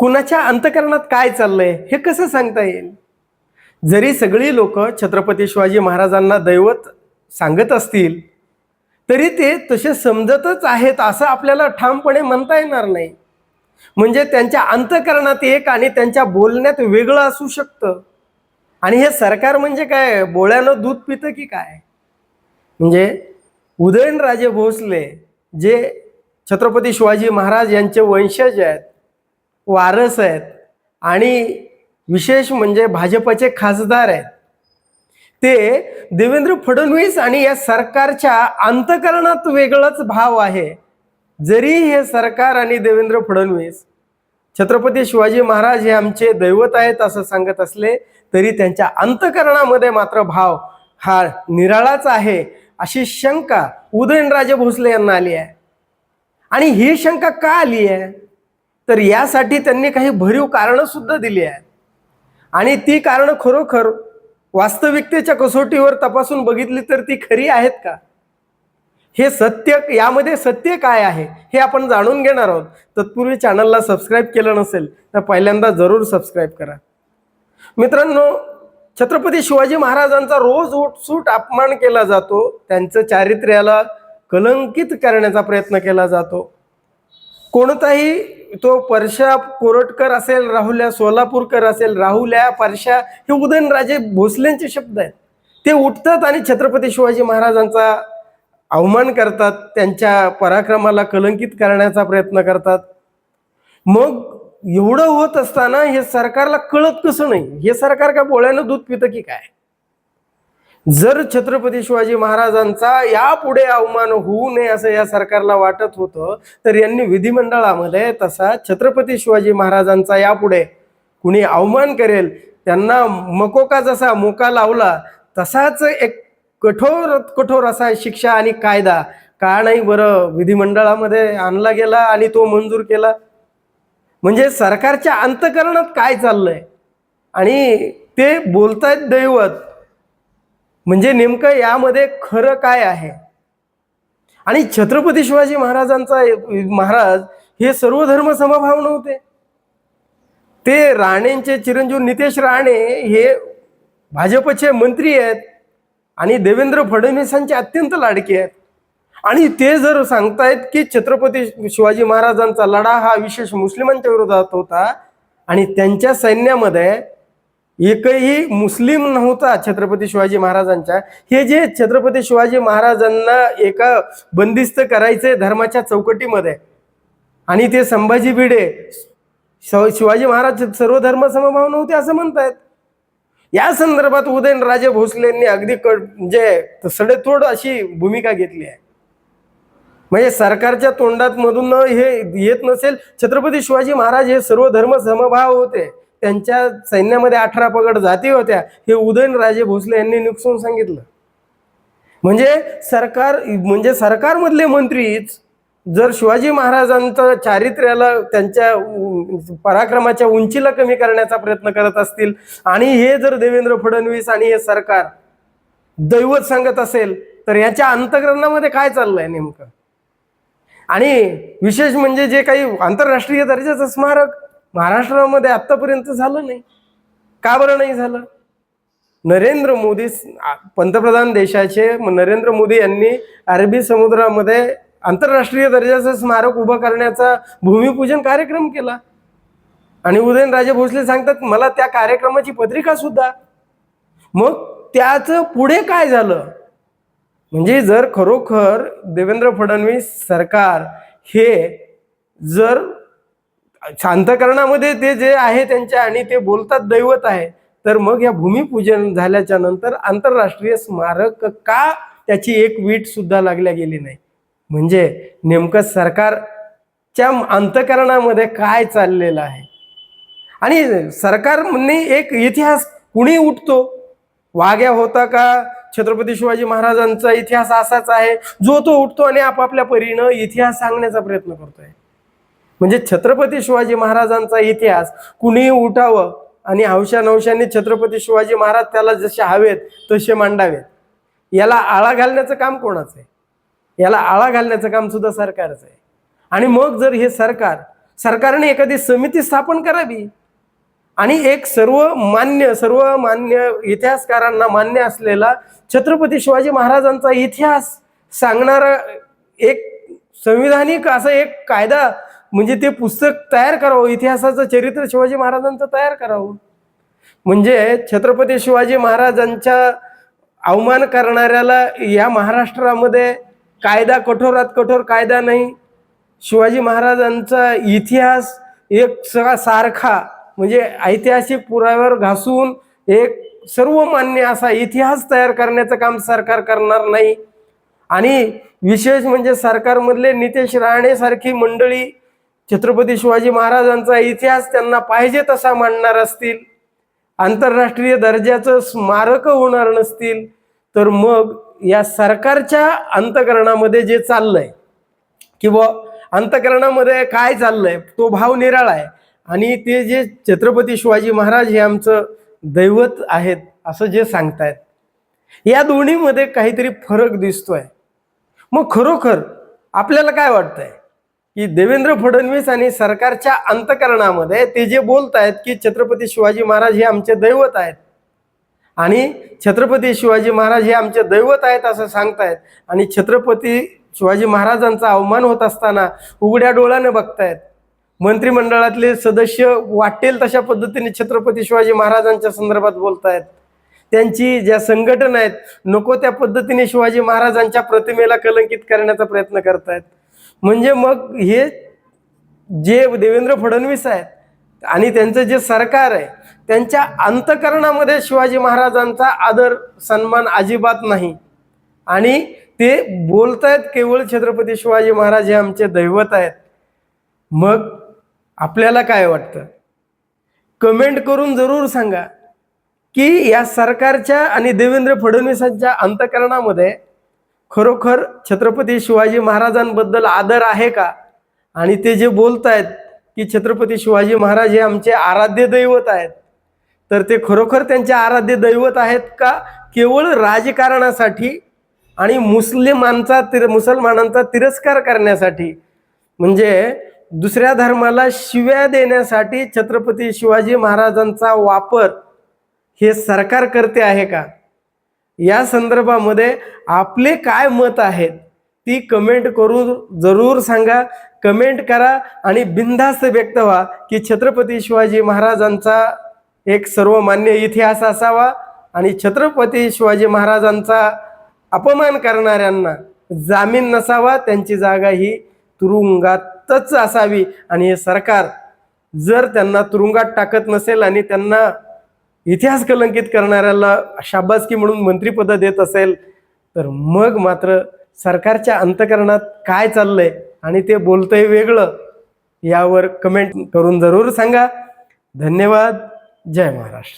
कुणाच्या अंतकरणात काय चाललंय हे कसं सांगता येईल? जरी सगळी लोक छत्रपती शिवाजी महाराजांना दैवत सांगत असतील तरी ते तसे समजतच आहेत असं आपल्याला ठामपणे म्हणता येणार नाही. म्हणजे त्यांच्या अंतकरणात एक आणि त्यांच्या बोलण्यात वेगळं असू शकतं. आणि हे सरकार म्हणजे काय? बोळ्यानं दूध पितं की काय? म्हणजे उदयनराजे भोसले जे छत्रपती शिवाजी महाराज यांचे वंशज आहेत वारस आहेत. आणि विशेष म्हणजे भाजपचे खासदार आहेत. ते देवेंद्र फडणवीस आणि या सरकारच्या अंतकरणात वेगळंच भाव आहे. जरी हे सरकार आणि देवेंद्र फडणवीस छत्रपती शिवाजी महाराज हे आमचे दैवत आहेत असं सांगत असले तरी त्यांच्या अंतकरणामध्ये मात्र भाव हा निराळाच आहे अशी शंका उदयनराजे भोसले यांना आली आहे. आणि ही शंका का आली आहे? तर यासाठी त्यांनी काही भरीव कारणं सुद्धा दिली आहेत. आणि ती कारणं खरोखर वास्तविकतेच्या कसोटीवर तपासून बघितली तर ती खरी आहेत का? हे सत्य यामध्ये सत्य काय आहे हे आपण जाणून घेणार आहोत. तत्पूर्वी चॅनलला सबस्क्राईब केलं नसेल तर पहिल्यांदा जरूर सबस्क्राईब करा. मित्रांनो छत्रपती शिवाजी महाराजांचा रोज उठसूट अपमान केला जातो. त्यांचं चारित्र्याला कलंकित करण्याचा प्रयत्न केला जातो. कोणताही तो परशा कोरटकर असेल राहुल्या सोलापूरकर असेल राहुल्या परशा हे उदयनराजे भोसलेंचे शब्द आहेत. ते उठतात आणि छत्रपती शिवाजी महाराजांचा अवमान करतात त्यांच्या पराक्रमाला कलंकित करण्याचा प्रयत्न करतात. मग एवढं होत असताना हे सरकारला कळत कसं नाही? हे सरकार का बोळ्यानं दूध पितं की काय? जर छत्रपती शिवाजी महाराजांचा यापुढे अवमान होऊ नये असं या सरकारला वाटत होतं तर यांनी विधिमंडळामध्ये तसा छत्रपती शिवाजी महाराजांचा यापुढे कुणी अवमान करेल त्यांना मकोका जसा मोका लावला तसाच एक कठोर कठोर असा शिक्षा आणि कायदा का नाही बरं विधिमंडळामध्ये आणला गेला आणि तो मंजूर केला. म्हणजे सरकारच्या अंतकरणात काय चाललंय? आणि ते बोलतायत दैवत म्हणजे नेमकं यामध्ये खरं काय आहे? आणि छत्रपती शिवाजी महाराजांचा महाराज हे सर्व धर्म समभाव नव्हते. ते राणेंचे चिरंजीव नितेश राणे हे भाजपचे मंत्री आहेत आणि देवेंद्र फडणवीसांचे अत्यंत लाडके आहेत. आणि ते जर सांगतायत की छत्रपती शिवाजी महाराजांचा लढा हा विशेष मुस्लिमांच्या विरोधात होता आणि त्यांच्या सैन्यामध्ये एकही मुस्लिम नव्हता छत्रपती शिवाजी महाराजांच्या हे जे छत्रपती शिवाजी महाराजांना एका बंदिस्त करायचे धर्माच्या चौकटीमध्ये आणि ते संभाजी भिडे शिवाजी महाराज सर्व धर्म समभाव नव्हते असं म्हणतायत. या संदर्भात उदयनराजे भोसलेंनी अगदी कड म्हणजे सडेतोड अशी भूमिका घेतली आहे. म्हणजे सरकारच्या तोंडात मधून हे येत नसेल छत्रपती शिवाजी महाराज हे सर्व धर्म समभाव होते. त्यांच्या सैन्यामध्ये अठरा पगड जाती होत्या हे उदयनराजे भोसले यांनी नुकसान सांगितलं. म्हणजे सरकार म्हणजे सरकारमधले मंत्रीच जर शिवाजी महाराजांचं चारित्र्याला त्यांच्या पराक्रमाच्या उंचीला कमी करण्याचा प्रयत्न करत असतील आणि हे जर देवेंद्र फडणवीस आणि हे सरकार दैवत सांगत असेल तर याच्या अंतकरणामध्ये काय चाललंय नेमकं? आणि विशेष म्हणजे जे काही आंतरराष्ट्रीय दर्जाचं स्मारक महाराष्ट्रामध्ये आत्तापर्यंत झालं नाही. का बरं नाही झालं? नरेंद्र मोदी पंतप्रधान देशाचे नरेंद्र मोदी यांनी अरबी समुद्रामध्ये आंतरराष्ट्रीय दर्जाचं स्मारक उभं करण्याचा भूमिपूजन कार्यक्रम केला. आणि उदयनराजे भोसले सांगतात मला त्या कार्यक्रमाची पत्रिका सुद्धा. मग त्याचं पुढे काय झालं? म्हणजे जर खरोखर देवेंद्र फडणवीस सरकार हे जर शांतकरणामध्ये ते जे आहे त्यांच्या आणि ते बोलतात दैवत आहे तर मग या भूमिपूजन झाल्याच्यानंतर आंतरराष्ट्रीय स्मारक का त्याची एक वीट सुद्धा लागल्या गेली नाही? म्हणजे नेमकं सरकारच्या अंतकरणामध्ये काय चाललेलं आहे? आणि सरकारने एक इतिहास कुणी उठतो? वाघ्या होता का? छत्रपती शिवाजी महाराजांचा इतिहास असाच आहे जो तो उठतो आणि आपापल्या परीनं इतिहास सांगण्याचा प्रयत्न करतोय. म्हणजे छत्रपती शिवाजी महाराजांचा इतिहास कुणीही उठावं आणि हौशा छत्रपती शिवाजी महाराज त्याला जसे हवेत तसे मांडावेत. याला आळा घालण्याचं काम कोणाचं आहे? याला आळा घालण्याचं काम सुद्धा सरकारचं आहे. आणि मग जर हे सरकार सरकारने एखादी समिती स्थापन करावी आणि एक सर्व मान्य सर्व मान्य इतिहासकारांना मान्य असलेला छत्रपती शिवाजी महाराजांचा इतिहास सांगणारा एक संविधानिक असं एक कायदा म्हणजे ते पुस्तक तयार करावं इतिहासाचं चरित्र शिवाजी महाराजांचं तयार करावं. म्हणजे छत्रपती शिवाजी महाराजांच्या अवमान करणाऱ्याला या महाराष्ट्रामध्ये कायदा कठोरात कठोर कायदा नाही. शिवाजी महाराजांचा इतिहास एक सगळा सारखा म्हणजे ऐतिहासिक पुराव्यावर घासून एक सर्वमान्य असा इतिहास तयार करण्याचं काम सरकार करणार नाही. आणि विशेष म्हणजे सरकारमधले नितेश राणे सारखी मंडळी छत्रपती शिवाजी महाराजांचा इतिहास त्यांना पाहिजे तसा मांडणार असतील आंतरराष्ट्रीय दर्जाचं स्मारक होणार नसतील तर मग या सरकारच्या अंतकरणामध्ये जे चाललंय किंवा अंतकरणामध्ये काय चाललंय तो भाव निराळा आहे. आणि ते जे छत्रपती शिवाजी महाराज हे आमचं दैवत आहेत असं जे सांगतायत या दोन्हीमध्ये काहीतरी फरक दिसतोय. मग खरोखर आपल्याला काय वाटतंय? की देवेंद्र फडणवीस आणि सरकारच्या अंतकरणामध्ये ते जे बोलत आहेत की छत्रपती शिवाजी महाराज हे आमचे दैवत आहेत. आणि छत्रपती शिवाजी महाराज हे आमचे दैवत आहेत असं सांगतायत. आणि छत्रपती शिवाजी महाराजांचा अवमान होत असताना उघड्या डोळ्याने बघतायत. मंत्रिमंडळातले सदस्य वाटेल तशा पद्धतीने छत्रपती शिवाजी महाराजांच्या संदर्भात बोलतायत. त्यांची ज्या संघटना आहेत नको त्या पद्धतीने शिवाजी महाराजांच्या प्रतिमेला कलंकित करण्याचा प्रयत्न करतायत. म्हणजे मग हे जे देवेंद्र फडणवीस आहेत आणि त्यांचं जे सरकार आहे त्यांच्या अंतकरणामध्ये शिवाजी महाराजांचा आदर सन्मान अजिबात नाही. आणि ते बोलतायत केवळ छत्रपती शिवाजी महाराज हे आमचे दैवत आहेत. मग आपल्याला काय वाटतं? कमेंट करून जरूर सांगा की या सरकारच्या आणि देवेंद्र फडणवीसांच्या अंतकरणामध्ये खरोखर छत्रपती शिवाजी महाराजांबद्दल आदर आहे का? आणि ते जे बोलत आहेत की छत्रपती शिवाजी महाराज हे आमचे आराध्य दैवत आहेत तर ते खरोखर त्यांचे आराध्य दैवत आहेत का? केवळ राजकारणासाठी आणि मुस्लिमांचा तिर मुसलमानांचा तिरस्कार करण्यासाठी? म्हणजे दुसऱ्या धर्माला शिव्या देण्यासाठी छत्रपती शिवाजी महाराजांचा वापर हे सरकार करते आहे का? या संदर्भामध्ये आपले काय मत आहेत ती कमेंट करून जरूर सांगा. कमेंट करा आणि बिनधास्त व्यक्त व्हा की छत्रपती शिवाजी महाराजांचा एक सर्वमान्य इतिहास असावा आणि छत्रपती शिवाजी महाराजांचा अपमान करणाऱ्यांना जामीन नसावा त्यांची जागा ही तुरुंगातच असावी. आणि हे सरकार जर त्यांना तुरुंगात टाकत नसेल आणि त्यांना इतिहास कलंकित करणाऱ्याला शाबासकी म्हणून मंत्रिपद देत असेल तर मग मात्र सरकारच्या अंतकरणात काय चाललंय आणि ते बोलतंय वेगळं यावर कमेंट करून जरूर सांगा. धन्यवाद. जय महाराष्ट्र.